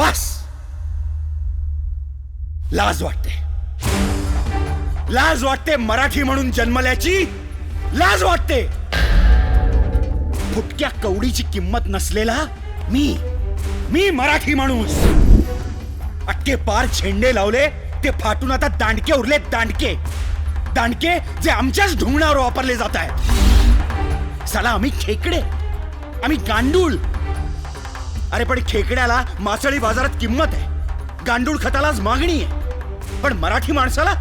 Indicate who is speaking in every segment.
Speaker 1: बस लाज वाटते. लाज वाटते मराठी म्हणून जन्मल्याची. लाज वाटते. फुटक्या कवडीची किंमत नसलेला मी. मी मराठी माणूस. अटके पार झेंडे लावले ते फाटून आता दांडके उरले दांडके. दांडके जे आमच्याच ढुंगणावर वापरले जात आहेत. चला आम्ही खेकडे. आम्ही गांडूळ. अरे पण खेकड्याला मासळी बाजारात किंमत आहे. गांडूळ खतालाच मागणी आहे. पण मराठी माणसाला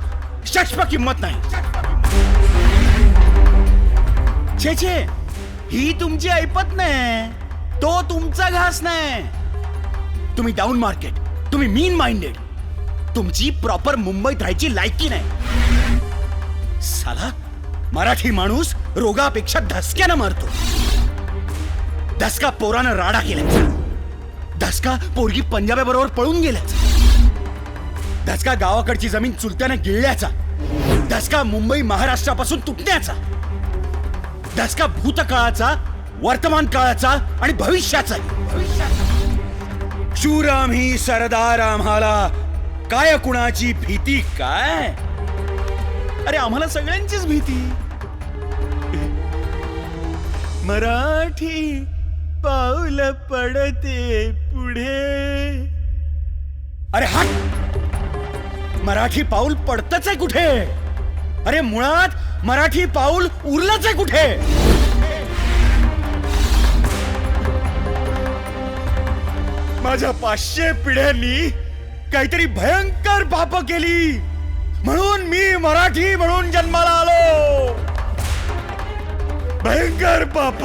Speaker 1: शक्ष्प किंमत नाही. छे छे. ही तुमची ऐपत नाही. तो तुमचा घास नाही. तुम्ही डाऊन मार्केट तुम्ही मीन माइंडेड तुमची प्रॉपर मुंबईत राहायची लायकी नाही. साला मराठी माणूस रोगापेक्षा धसक्यानं मरतो. धसका पोरानं राडा केला धसका पोरगी पंजाब्याबरोबर पळून गेल्याचा. धसका गावाकडची जमीन चुलत्याने गिळल्याचा. धसका मुंबई महाराष्ट्रापासून तुटण्याचा. धसका भूतकाळाचा वर्तमान काळाचा आणि भविष्याचा. शूराम ही सरदार आम्हाला. काय कुणाची भीती काय? अरे आम्हाला सगळ्यांचीच भीती. मराठी पाऊल पडते. पुढे. अरे हा! मराठी पाऊल पडतच आहे कुठे? अरे मुळात मराठी पाऊल उरलंच आहे कुठे? माझ्या पाचशे पिढ्यांनी काहीतरी भयंकर पाप केली. म्हणून मी मराठी म्हणून जन्माला आलो. भयंकर पाप.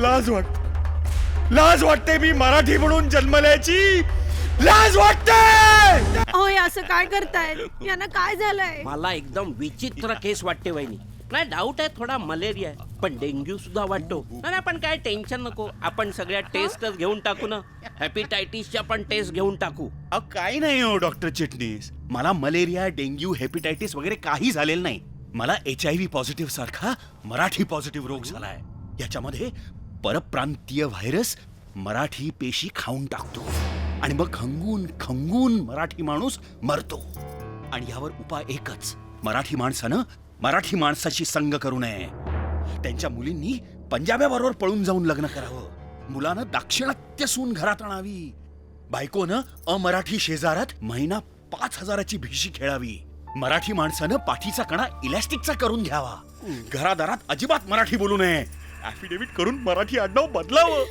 Speaker 1: लाज वाटत. लाज वाटते मी मराठी म्हणून जन्मल्याची. लाज वाटते!
Speaker 2: होय असं काय करतायत? यांना काय झालंय?
Speaker 3: मला एकदम विचित्र केस वाटते वहिनी. नाही डाऊट आहे थोडा मलेरिया आहे. पण डेंग्यू सुद्धा वाटतो. नाही आपण काय टेन्शन नको. आपण सगळ्या टेस्टच घेऊन टाकू ना. हॅपिटायटिसच्या पण टेस्ट घेऊन टाकू.
Speaker 1: अहो काही नाही हो डॉक्टर चिटणीस. मला मलेरिया डेंग्यू हेपेटायटिस वगैरे काही झालेलं नाही. मला एच आय व्ही पॉझिटिव्ह सारखा मराठी पॉझिटिव्ह रोग झालाय. याच्यामध्ये परप्रांतीय व्हायरस मराठी पेशी खाऊन टाकतो. आणि मग खंगून खंगून मराठी माणूस मरतो. आणि यावर उपाय एकच. मराठी माणसानं मराठी माणसाशी संग करू नये. त्यांच्या मुलींनी पंजाब्याबरोबर पळून जाऊन लग्न करावं. मुलानं दाक्षिणात्य सून घरात आणावी. बायकोनं अमराठी शेजारात महिना पाच हजाराची भिशी खेळावी. मराठी माणसानं पाठीचा कणा इलॅस्टिकचा करून घ्यावा. घरादारात अजिबात मराठी बोलू नये. ऍफिडेव्हिट करून मराठी आडनाव बदलावं.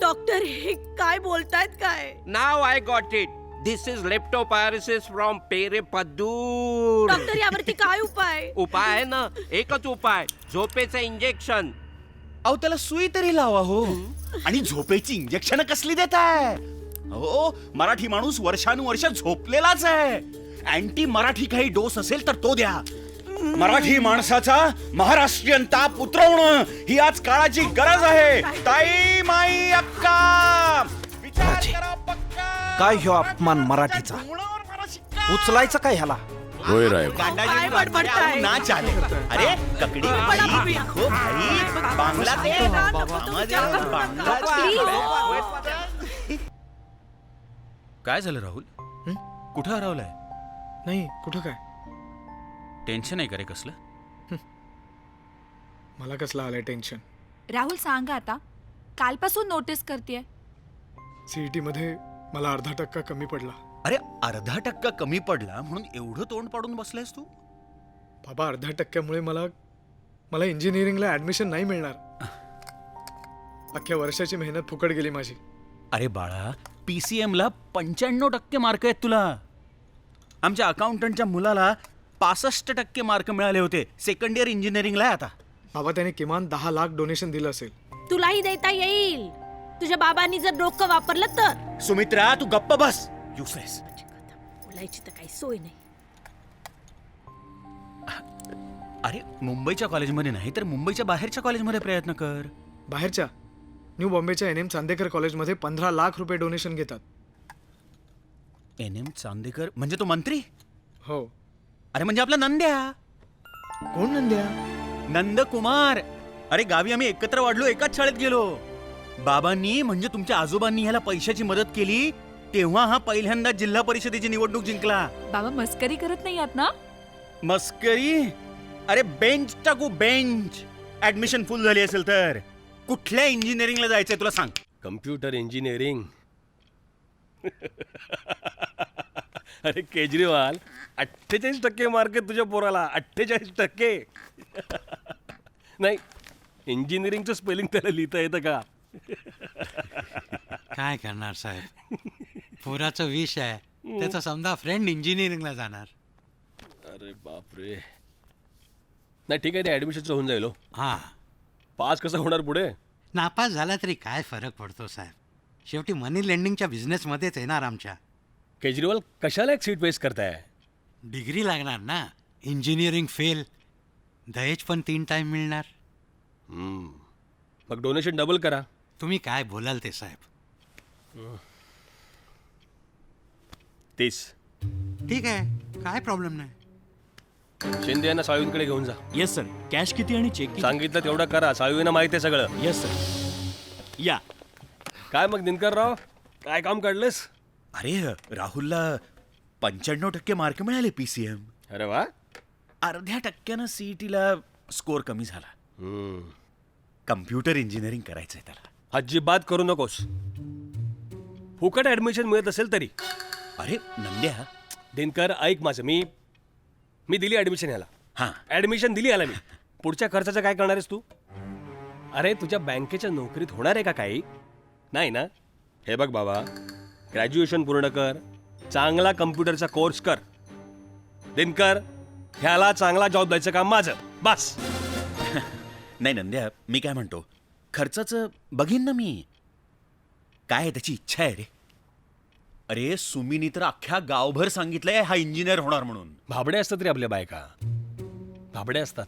Speaker 2: डॉक्टर हे काय बोलतायत काय?
Speaker 3: नाव I got it this is leptospirosis from पेरे पद्दूर
Speaker 2: डॉक्टर यावरती काय उपाय?
Speaker 3: उपाय आहे ना? एकच उपाय झोपेचं इंजेक्शन
Speaker 1: अहो त्याला सुई तरी लावा हो. आणि झोपेची इंजेक्शन कसली देताय हो मराठी माणूस वर्षानुवर्ष झोपलेलाच आहे. अँटी मराठी काही डोस असेल तर तो द्या. मराठी माणसाचा महाराष्ट्रीयन ताप उतरवणं ही आज काळाची गरज आहे. ताई माई अक्का! विचार
Speaker 4: राजे,
Speaker 1: करा पक्का.
Speaker 4: काय ह्यो अपमान मराठीचा? उचलायचं काय ह्याला?
Speaker 5: होय
Speaker 2: काय बडबडताय?
Speaker 1: अरे ककडी भाई भाई
Speaker 6: काय झालं राहुल? कुठं हरवलाय?
Speaker 7: नाही कुठं काय?
Speaker 6: टेन्शन आहे का रे कसलं?
Speaker 7: मला कसलं आलंय टेन्शन?
Speaker 8: राहुल सांगा आता. कालपासून नोटीस करते
Speaker 7: सीईटी मध्ये मला अर्धा टक्का कमी पडला.
Speaker 1: अरे अर्धा टक्का कमी पडला म्हणून एवढं तोंड पाडून बसलायस तू?
Speaker 7: बाबा अर्ध्या टक्क्यामुळे मला मला इंजिनिअरिंगला ऍडमिशन नाही मिळणार. अख्ख्या वर्षाची मेहनत फुकट गेली माझी.
Speaker 1: अरे बाळा पीसीएम ला पंच्याण्णव टक्के मार्क आहेत तुला. आमच्या अकाउंटंटच्या मुलाला पासष्ट टक्के मार्क मिळाले होते. सेकंड इयर इंजिनिअरिंगला आहे आता.
Speaker 7: बाबा त्याने किमान दहा लाख डोनेशन दिलं असेल.
Speaker 2: तुलाही देता येईल. तुझ्या बाबांनी जर डोकं वापरलं तर.
Speaker 1: सुमित्रा तू गप्प बस. युसलेस
Speaker 2: बोलायची तर काही सोय नाही.
Speaker 1: अरे मुंबईच्या कॉलेजमध्ये नाही तर मुंबईच्या बाहेरच्या कॉलेजमध्ये प्रयत्न कर.
Speaker 7: बाहेरच्या? न्यू बॉम्बेच्या एन एम चांदेकर कॉलेजमध्ये पंधरा लाख रुपये डोनेशन घेतात.
Speaker 1: एन एम चांदेकर म्हणजे तो मंत्री?
Speaker 7: हो.
Speaker 1: अरे म्हणजे आपला नंद्या.
Speaker 7: कोण नंद्या?
Speaker 1: नंदकुमार. अरे गावी आम्ही एकत्र वाढलो एकाच शाळेत गेलो. बाबांनी म्हणजे तुमच्या आजोबांनी ह्याला पैशाची मदत केली तेव्हा हा पहिल्यांदा जिल्हा परिषदेची निवडणूक जिंकला.
Speaker 8: बाबा मस्करी करत नाही आहात ना?
Speaker 1: मस्करी? अरे बेंच टाकू बेंच. ऍडमिशन फुल झाली असेल तर. कुठल्या इंजिनिअरिंगला जायचंय तुला सांग.
Speaker 5: कम्प्युटर इंजिनिअरिंग अरे केजरीवाल अठ्ठेचाळीस टक्के मार्क आहेत तुझ्या पोराला अठ्ठेचाळीस टक्के. नाही इंजिनिअरिंगचं स्पेलिंग त्याला लिहिता येतं का?
Speaker 9: काय करणार साहेब? पोराचं विष आहे. त्याचा समजा फ्रेंड इंजिनिअरिंगला जाणार.
Speaker 5: अरे बापरे. नाही ठीक आहे ते ॲडमिशनचं होऊन जाईल हो.
Speaker 9: हां.
Speaker 5: पास कसं होणार पुढे?
Speaker 9: नापास झाला तरी काय फरक पडतो साहेब? शेवटी मनी लेंडिंगच्या बिझनेसमध्येच येणार आमच्या.
Speaker 5: केजरीवाल कशाला एक सीट वेस्ट करताय?
Speaker 9: डिग्री लागणार ना. इंजिनिअरिंग फेल दहेज पण तीन टाईम मिळणार.
Speaker 5: हम्म. मग डोनेशन डबल करा.
Speaker 9: तुम्ही काय बोलाल ते साहेब?
Speaker 5: तीस.
Speaker 9: ठीक आहे. काय प्रॉब्लेम नाही.
Speaker 5: शिंदे यांना साळवींकडे घेऊन जा.
Speaker 10: येस सर कॅश किती आणि चेक किती?
Speaker 5: सांगितलं तेवढं करा. साळवींना माहिती आहे सगळं.
Speaker 10: येस सर या.
Speaker 5: काय मग दिनकर राव काय काम काढलेस?
Speaker 1: अरे राहुलला पंच्याण्णव टक्के मार्क मिळाले पीसीएम
Speaker 5: अरे वा.
Speaker 1: अर्ध्या टक्क्यानं सीईटीला स्कोर कमी झाला. कम्प्युटर इंजिनिअरिंग करायचंय त्याला.
Speaker 5: अजिबात करू नकोस. फुकट ऍडमिशन मिळत असेल तरी.
Speaker 1: अरे नंद्या.
Speaker 5: दिनकर ऐक माझं. मी मी दिली ऍडमिशन ह्याला.
Speaker 1: हा.
Speaker 5: ऍडमिशन दिली याला मी. पुढच्या खर्चाचं काय करणार आहेस तू? अरे तुझ्या बँकेच्या नोकरीत होणार आहे का काही? नाही ना? हे बघ बाबा. ग्रॅज्युएशन पूर्ण कर. चांगला कम्प्युटरचा कोर्स कर. दिनकर ह्याला चांगला जॉब द्यायचं काम माझं. बस.
Speaker 1: नाही नंद्या मी काय म्हणतो? खर्चाचं बघीन ना मी. काय आहे त्याची इच्छा आहे रे? अरे सुमीनी तर अख्ख्या गावभर सांगितलंय हा इंजिनियर होणार म्हणून.
Speaker 5: भाबडे असतात रे आपल्या बायका. भाबडे असतात.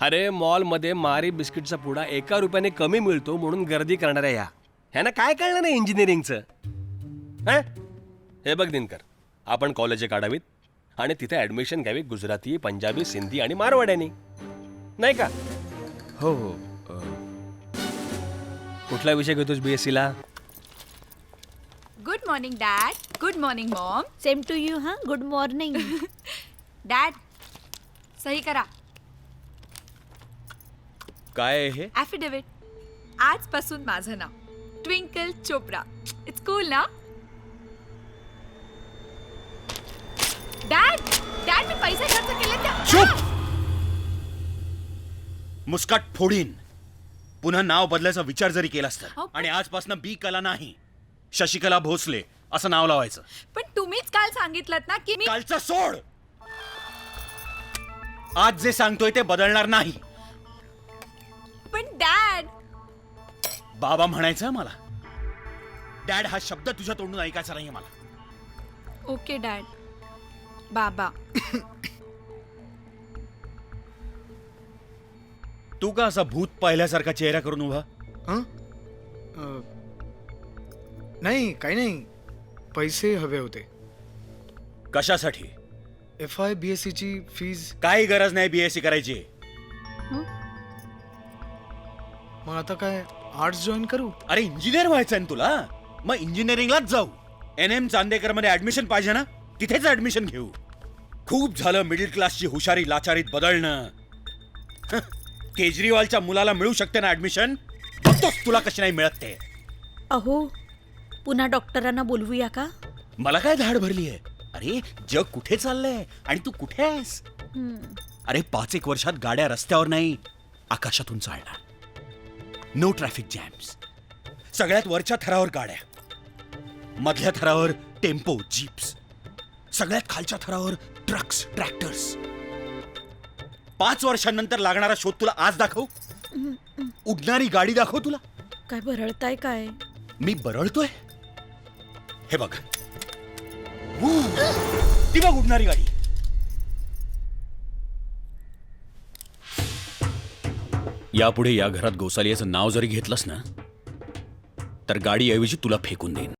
Speaker 5: अरे मॉलमध्ये मारी बिस्किटचा पुडा एका रुपयाने कमी मिळतो म्हणून गर्दी करणाऱ्या या ह्यांना काय कळणार नाही इंजिनिअरिंगचं हं? हे बघ दिनकर आपण कॉलेजे काढावीत आणि तिथे ॲडमिशन घ्यावी गुजराती पंजाबी सिंधी आणि मारवाड्यानी. नाही का?
Speaker 1: हो
Speaker 5: कुठला विषय घेतोस बी एस सीला
Speaker 8: good morning dad good morning mom
Speaker 2: same to you हा गुड मॉर्निंग
Speaker 8: डॅड सही करा.
Speaker 1: काय आहे हे?
Speaker 8: ॲफिडेव्हिट आजपासून माझं नाव. ट्विंकल चोप्रा इट्स कूल ना डॅड डॅड मी पैसे खर्च केले त्या
Speaker 1: चुप मुस्काट फोडीन. पुन्हा नाव बदलायचा विचार जरी केलास तर.
Speaker 8: अहो, पण-
Speaker 1: आणि आजपासून बी कला नाही. शशिकला भोसले असं नाव लावायचं.
Speaker 8: पण तुम्हीच काल सांगितलं ना की मी
Speaker 1: कालचं सोड! आज जे सांगतोय ते बदलणार नाही.
Speaker 8: पण डॅड
Speaker 1: बाबा म्हणायचं मला. डॅड हा शब्द तुझ्या तोंडून ऐकायचा नाही मला.
Speaker 8: ओके डॅड बाबा.
Speaker 1: तू का असा भूत पाहिल्यासारखा चेहरा करून उभा?
Speaker 7: हं? अ, नाही काही नाही. पैसे हवे होते.
Speaker 1: कशासाठी?
Speaker 7: एफ आय बी एस सीची फीज
Speaker 1: काही गरज नाही बीएससी करायची.
Speaker 7: मग आता काय आर्ट्स जॉईन करू?
Speaker 1: अरे इंजिनियर व्हायचं ना तुला? मग इंजिनिअरिंगलाच जाऊ. एन एम चांदेकरमध्ये ऍडमिशन पाहिजे ना? तिथेच ऍडमिशन घेऊ. खूप झालं मिडल क्लासची हुशारी लाचारीत बदलणं. हं, केजरीवालच्या मुलाला मिळू शकते ना ऍडमिशन बघतोस तुला कशी नाही मिळत ते.
Speaker 2: अहो पुन्हा डॉक्टरांना बोलवूया का?
Speaker 1: मला काय धाड भरली आहे अरे जग कुठे चाललंय? आणि तू कुठे आहेस? अरे पाच एक वर्षात गाड्या रस्त्यावर नाही आकाशातून चालणार. नो ट्रॅफिक जॅम्स सगळ्यात वरच्या थरावर गाड्या. मधल्या थरावर टेम्पो जीप्स. सगळ्यात खालच्या थरावर ट्रक्स ट्रॅक्टर्स पाच वर्षांनंतर लागणारा शोध तुला आज दाखव? उडणारी गाडी दाखव तुला?
Speaker 2: काय भरळताय काय?
Speaker 1: मी बरळतोय? हे बघ! ती बघ उडणारी गाडी. यापुढे या घरात गोसालियाचं नाव जरी घेतलंस ना तर गाडीऐवजी तुला फेकून देईन.